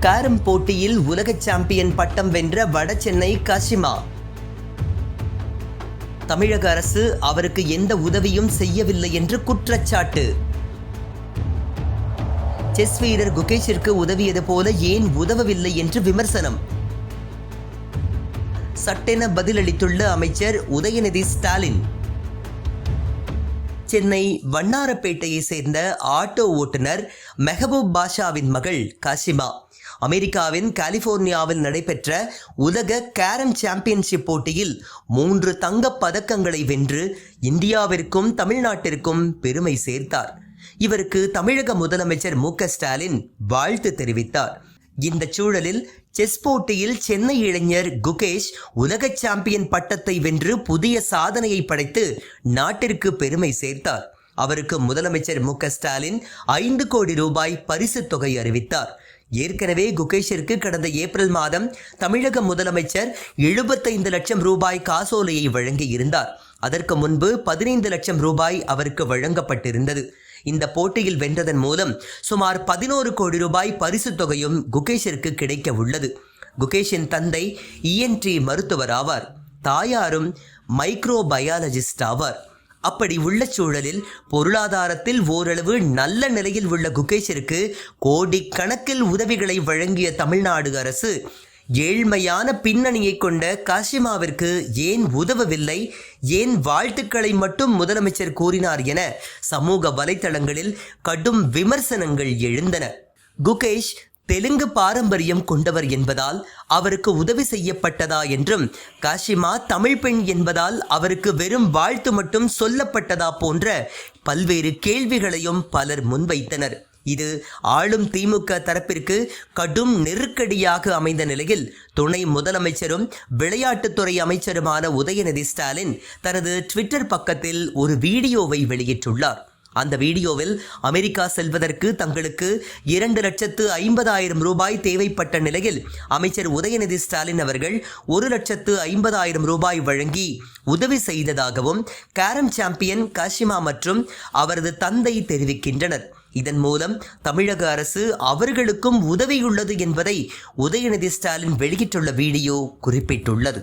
Carrom போட்டியில் உலக champion பட்டம் வென்ற வட சென்னை காஷிமா தமிழக அரசு அவருக்கு எந்த உதவியும் செய்யவில்லை என்று குற்றச்சாட்டு. செஸ் வீரர் குகேஷிற்கு உதவியது போல ஏன் உதவவில்லை என்று விமர்சனம். சட்டென பதிலளித்துள்ள அமைச்சர் உதயநிதி ஸ்டாலின். சென்னை வண்ணாரப்பேட்டையை சேர்ந்த ஆட்டோ ஓட்டுநர் மெஹபூப் பாஷாவின் மகள் காசிமா. அமெரிக்காவின் கலிபோர்னியாவில் நடைபெற்ற உலக கேரம் சாம்பியன்ஷிப் போட்டியில் மூன்று தங்கப் பதக்கங்களை வென்று இந்தியாவிற்கும் தமிழ்நாட்டிற்கும் பெருமை சேர்த்தார். இவருக்கு தமிழக முதலமைச்சர் மு ஸ்டாலின் வாழ்த்து தெரிவித்தார். இந்த சூழலில் செஸ் போட்டியில் சென்னை இளைஞர் குகேஷ் உலக சாம்பியன் பட்டத்தை வென்று புதிய சாதனையை படைத்து நாட்டிற்கு பெருமை சேர்த்தார். அவருக்கு முதலமைச்சர் மு ஸ்டாலின் ஐந்து கோடி ரூபாய் பரிசுத் தொகை அறிவித்தார். ஏற்கனவே குகேஷிற்கு கடந்த ஏப்ரல் மாதம் தமிழக முதலமைச்சர் எழுபத்தைந்து லட்சம் ரூபாய் காசோலையை வழங்கியிருந்தார். அதற்கு முன்பு பதினைந்து லட்சம் ரூபாய் அவருக்கு வழங்கப்பட்டிருந்தது. இந்த போட்டியில் வென்றதன் மூலம் சுமார் பதினோரு கோடி ரூபாய் பரிசுத் தொகையும் குகேஷிற்கு கிடைக்க உள்ளது. குகேஷின் தந்தை இஎன்டி மருத்துவர் ஆவார். தாயாரும் மைக்ரோபயாலஜிஸ்ட் ஆவார். அப்படி உள்ள சூழலில் பொருளாதாரத்தில் ஓரளவு நல்ல நிலையில் உள்ள குகேஷிற்கு கோடிக்கணக்கில் உதவிகளை வழங்கிய தமிழ்நாடு அரசு ஏழ்மையான பின்னணியை கொண்ட காசிமாவிற்கு ஏன் உதவவில்லை ஏன் வாழ்த்துக்களை மட்டும் முதலமைச்சர் கூறினார் என சமூக வலைதளங்களில் கடும் விமர்சனங்கள் எழுந்தன. குகேஷ் தெலுங்கு பாரம்பரியம் கொண்டவர் என்பதால் அவருக்கு உதவி செய்யப்பட்டதா என்றும் காஷிமா தமிழ் பெண் என்பதால் அவருக்கு வெறும் வாழ்த்து மட்டும் சொல்லப்பட்டதா போன்ற பல்வேறு கேள்விகளையும் பலர் முன்வைத்தனர். இது ஆளும் திமுக தரப்பிற்கு கடும் நெருக்கடியாக அமைந்த நிலையில் துணை முதலமைச்சரும் விளையாட்டுத்துறை அமைச்சருமான உதயநிதி ஸ்டாலின் தனது ட்விட்டர் பக்கத்தில் ஒரு வீடியோவை வெளியிட்டுள்ளார். அந்த வீடியோவில் அமெரிக்கா செல்வதற்கு தங்களுக்கு இரண்டு லட்சத்து ஐம்பதாயிரம் ரூபாய் தேவைப்பட்ட நிலையில் அமைச்சர் உதயநிதி ஸ்டாலின் அவர்கள் ஒரு லட்சத்து ஐம்பதாயிரம் ரூபாய் வழங்கி உதவி செய்ததாகவும் கேரம் சாம்பியன் காஷிமா மற்றும் அவரது தந்தை தெரிவிக்கின்றனர். இதன் மூலம் தமிழக அரசு அவர்களுக்கும் உதவியுள்ளது என்பதை உதயநிதி ஸ்டாலின் வெளியிட்டுள்ள வீடியோ குறிப்பிட்டுள்ளது.